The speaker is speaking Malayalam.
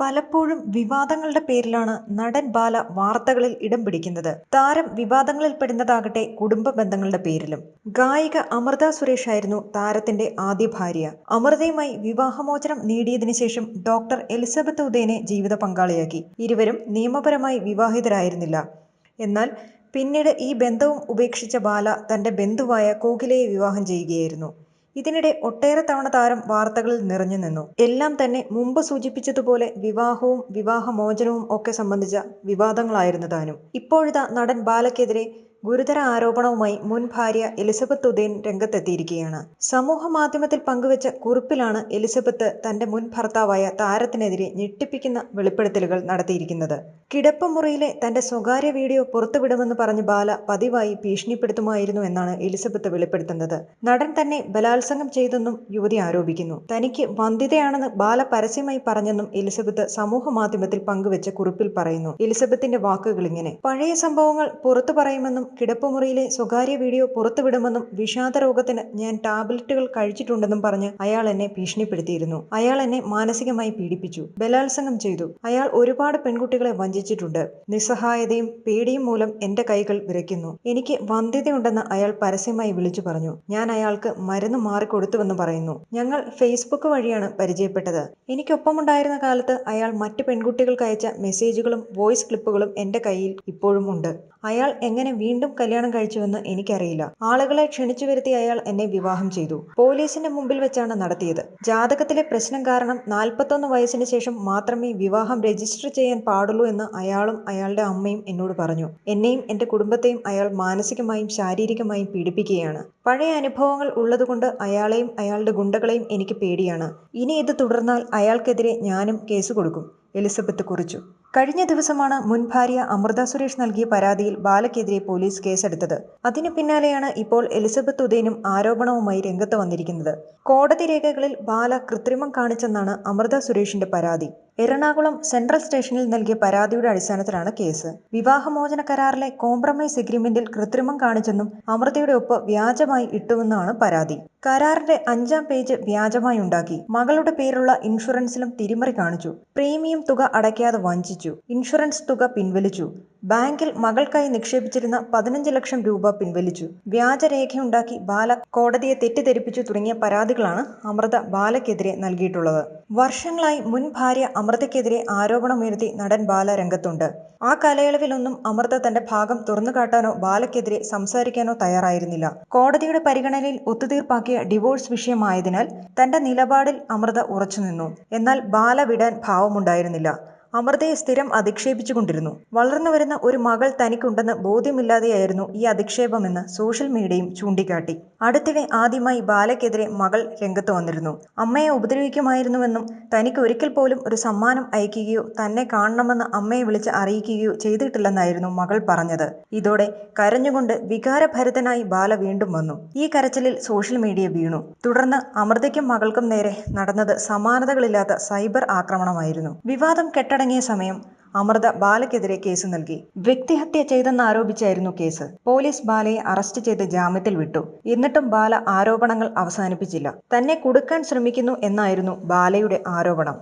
പലപ്പോഴും വിവാദങ്ങളുടെ പേരിലാണ് നടൻ ബാല വാർത്തകളിൽ ഇടം പിടിക്കുന്നത്. താരം വിവാദങ്ങളിൽ പെടുന്നതാകട്ടെ കുടുംബ ബന്ധങ്ങളുടെ പേരിലും. ഗായിക അമൃത സുരേഷ് ആയിരുന്നു താരത്തിന്റെ ആദ്യ ഭാര്യ. അമൃതയുമായി വിവാഹമോചനം നേടിയതിനു ശേഷം ഡോക്ടർ എലിസബത്ത് ഉദയനെ ജീവിത പങ്കാളിയാക്കി. ഇരുവരും നിയമപരമായി വിവാഹിതരായിരുന്നില്ല. എന്നാൽ പിന്നീട് ഈ ബന്ധവും ഉപേക്ഷിച്ച ബാല തന്റെ ബന്ധുവായ കോകിലയെ വിവാഹം ചെയ്യുകയായിരുന്നു. ഇതിനിടെ ഒട്ടേറെ തവണ താരം വാർത്തകളിൽ നിറഞ്ഞു നിന്നു. എല്ലാം തന്നെ മുമ്പ് സൂചിപ്പിച്ചതുപോലെ വിവാഹവും വിവാഹമോചനവും ഒക്കെ സംബന്ധിച്ച വിവാദങ്ങളായിരുന്നു താനും. ഇപ്പോഴിതാ നടൻ ബാലയ്ക്കെതിരെ ഗുരുതര ആരോപണവുമായി മുൻ ഭാര്യ എലിസബത്ത് ഉദയൻ രംഗത്തെത്തിയിരിക്കുകയാണ്. സമൂഹ മാധ്യമത്തിൽ പങ്കുവച്ച കുറിപ്പിലാണ് എലിസബത്ത് തന്റെ മുൻ ഭർത്താവായ താരത്തിനെതിരെ ഞെട്ടിപ്പിക്കുന്ന വെളിപ്പെടുത്തലുകൾ നടത്തിയിരിക്കുന്നത്. കിടപ്പമുറിയിലെ തന്റെ സ്വകാര്യ വീഡിയോ പുറത്തുവിടുമെന്ന് പറഞ്ഞ് ബാല പതിവായി ഭീഷണിപ്പെടുത്തുമായിരുന്നു എന്നാണ് എലിസബത്ത് വെളിപ്പെടുത്തുന്നത്. നടൻ തന്നെ ബലാത്സംഗം ചെയ്തെന്നും യുവതി ആരോപിക്കുന്നു. തനിക്ക് വന്ധ്യതയാണെന്ന് ബാല പരസ്യമായി പറഞ്ഞെന്നും എലിസബത്ത് സമൂഹ മാധ്യമത്തിൽ പങ്കുവച്ച കുറിപ്പിൽ പറയുന്നു. എലിസബത്തിന്റെ വാക്കുകൾ ഇങ്ങനെ പഴയ സംഭവങ്ങൾ പുറത്തു പറയുമെന്നും കിടപ്പുമുറിയിലെ സ്വകാര്യ വീഡിയോ പുറത്തുവിടുമെന്നും വിഷാദ രോഗത്തിന് ഞാൻ ടാബ്ലറ്റുകൾ കഴിച്ചിട്ടുണ്ടെന്നും പറഞ്ഞ് അയാൾ എന്നെ ഭീഷണിപ്പെടുത്തിയിരുന്നു. അയാൾ എന്നെ മാനസികമായി പീഡിപ്പിച്ചു. ബലാത്സംഗം ചെയ്തു. അയാൾ ഒരുപാട് പെൺകുട്ടികളെ വഞ്ചിച്ചിട്ടുണ്ട്. നിസ്സഹായതയും പേടിയും മൂലം എന്റെ കൈകൾ വിറയ്ക്കുന്നു. എനിക്ക് വന്ധ്യതയുണ്ടെന്ന് അയാൾ പരസ്യമായി വിളിച്ചു പറഞ്ഞു. ഞാൻ അയാൾക്ക് മരുന്ന് മാറിക്കൊടുത്തുവെന്ന് പറയുന്നു. ഞങ്ങൾ ഫേസ്ബുക്ക് വഴിയാണ് പരിചയപ്പെട്ടത്. എനിക്കൊപ്പമുണ്ടായിരുന്ന കാലത്ത് അയാൾ മറ്റ് പെൺകുട്ടികൾക്ക് അയച്ച മെസ്സേജുകളും വോയിസ് ക്ലിപ്പുകളും എന്റെ കയ്യിൽ ഇപ്പോഴും ഉണ്ട്. അയാൾ എങ്ങനെ വീണ്ടും കല്യാണം കഴിച്ചുവെന്ന് എനിക്കറിയില്ല. ആളുകളെ ക്ഷണിച്ചു വരുത്തി അയാൾ എന്നെ വിവാഹം ചെയ്തു. പോലീസിന്റെ മുമ്പിൽ വെച്ചാണ് നടത്തിയത്. ജാതകത്തിലെ പ്രശ്നം കാരണം നാൽപ്പത്തൊന്ന് വയസ്സിന് ശേഷം മാത്രമേ വിവാഹം രജിസ്റ്റർ ചെയ്യാൻ പാടുള്ളൂ എന്ന് അയാളും അയാളുടെ അമ്മയും എന്നോട് പറഞ്ഞു. എന്നെയും എന്റെ കുടുംബത്തെയും അയാൾ മാനസികമായും ശാരീരികമായും പീഡിപ്പിക്കുകയാണ്. പഴയ അനുഭവങ്ങൾ ഉള്ളതുകൊണ്ട് അയാളെയും അയാളുടെ ഗുണ്ടകളെയും എനിക്ക് പേടിയാണ്. ഇനി ഇത് തുടർന്നാൽ അയാൾക്കെതിരെ ഞാനും കേസ് കൊടുക്കും. എലിസബത്ത് കുറിച്ചു. കഴിഞ്ഞ ദിവസമാണ് മുൻ ഭാര്യ അമൃത സുരേഷ് നൽകിയ പരാതിയിൽ ബാലയ്ക്കെതിരെ പോലീസ് കേസെടുത്തത്. അതിനു പിന്നാലെയാണ് ഇപ്പോൾ എലിസബത്ത് ഉദയനും ആരോപണവുമായി രംഗത്ത് വന്നിരിക്കുന്നത്. കോടതി രേഖകളിൽ ബാല കൃത്രിമം കാണിച്ചെന്നാണ് അമൃത സുരേഷിന്റെ പരാതി. എറണാകുളം സെൻട്രൽ സ്റ്റേഷനിൽ നൽകിയ പരാതിയുടെ അടിസ്ഥാനത്തിലാണ് കേസ്. വിവാഹമോചന കരാറിലെ കോംപ്രമൈസ് എഗ്രിമെന്റിൽ കൃത്രിമം കാണിച്ചെന്നും അമൃതയുടെ ഒപ്പ് വ്യാജമായി ഇട്ടുവെന്നാണ് പരാതി. കരാറിന്റെ അഞ്ചാം പേജ് വ്യാജമായി ഉണ്ടാക്കി. മകളുടെ പേരുള്ള ഇൻഷുറൻസിലും തിരിമറി കാണിച്ചു. പ്രീമിയം തുക അടയ്ക്കാതെ വഞ്ചിച്ചു. ഇൻഷുറൻസ് തുക പിൻവലിച്ചു. ബാങ്കിൽ മകൾക്കായി നിക്ഷേപിച്ചിരുന്ന പതിനഞ്ച് ലക്ഷം രൂപ പിൻവലിച്ചു. വ്യാജരേഖയുണ്ടാക്കി ബാല കോടതിയെ തെറ്റിദ്ധരിപ്പിച്ചു തുടങ്ങിയ പരാതികളാണ് അമൃത ബാലയ്ക്കെതിരെ നൽകിയിട്ടുള്ളത്. വർഷങ്ങളായി മുൻ ഭാര്യ അമൃതയ്ക്കെതിരെ ആരോപണമുയർത്തി നടൻ ബാല രംഗത്തുണ്ട്. ആ കാലയളവിലൊന്നും അമൃത തന്റെ ഭാഗം തുറന്നുകാട്ടാനോ ബാലയ്ക്കെതിരെ സംസാരിക്കാനോ തയ്യാറായിരുന്നില്ല. കോടതിയുടെ പരിഗണനയിൽ ഒത്തുതീർപ്പാക്കിയ ഡിവോഴ്സ് വിഷയമായതിനാൽ തന്റെ നിലപാടിൽ അമൃത ഉറച്ചുനിന്നു. എന്നാൽ ബാല വിടാൻ ഭാവമുണ്ടായിരുന്നില്ല. അമൃതയെ സ്ഥിരം അധിക്ഷേപിച്ചുകൊണ്ടിരുന്നു. വളർന്നു വരുന്ന ഒരു മകൾ തനിക്കുണ്ടെന്ന് ബോധ്യമില്ലാതെയായിരുന്നു ഈ അധിക്ഷേപമെന്ന് സോഷ്യൽ മീഡിയയും ചൂണ്ടിക്കാട്ടി. അടുത്തിടെ ആദ്യമായി ബാലയ്ക്കെതിരെ മകൾ രംഗത്ത് വന്നിരുന്നു. അമ്മയെ ഉപദ്രവിക്കുമായിരുന്നുവെന്നും തനിക്ക് ഒരിക്കൽ പോലും ഒരു സമ്മാനം അയക്കുകയോ തന്നെ കാണണമെന്ന് അമ്മയെ വിളിച്ച് അറിയിക്കുകയോ ചെയ്തിട്ടില്ലെന്നായിരുന്നു മകൾ പറഞ്ഞത്. ഇതോടെ കരഞ്ഞുകൊണ്ട് വികാരഭരിതനായി ബാല വീണ്ടും വന്നു. ഈ കരച്ചിലിൽ സോഷ്യൽ മീഡിയ വീണു. തുടർന്ന് അമൃതയ്ക്കും മകൾക്കും നേരെ നടന്നത് സമാനതകളില്ലാത്ത സൈബർ ആക്രമണമായിരുന്നു. വിവാദം കെട്ടടങ്ങിയ സമയം അമൃത ബാലയ്ക്കെതിരെ കേസ് നൽകി. വ്യക്തിഹത്യ ചെയ്തെന്നാരോപിച്ചായിരുന്നു കേസ്. പോലീസ് ബാലയെ അറസ്റ്റ് ചെയ്ത് ജാമ്യത്തിൽ വിട്ടു. എന്നിട്ടും ബാല ആരോപണങ്ങൾ അവസാനിപ്പിച്ചില്ല. തന്നെ കുടുക്കാൻ ശ്രമിക്കുന്നു എന്നായിരുന്നു ബാലയുടെ ആരോപണം.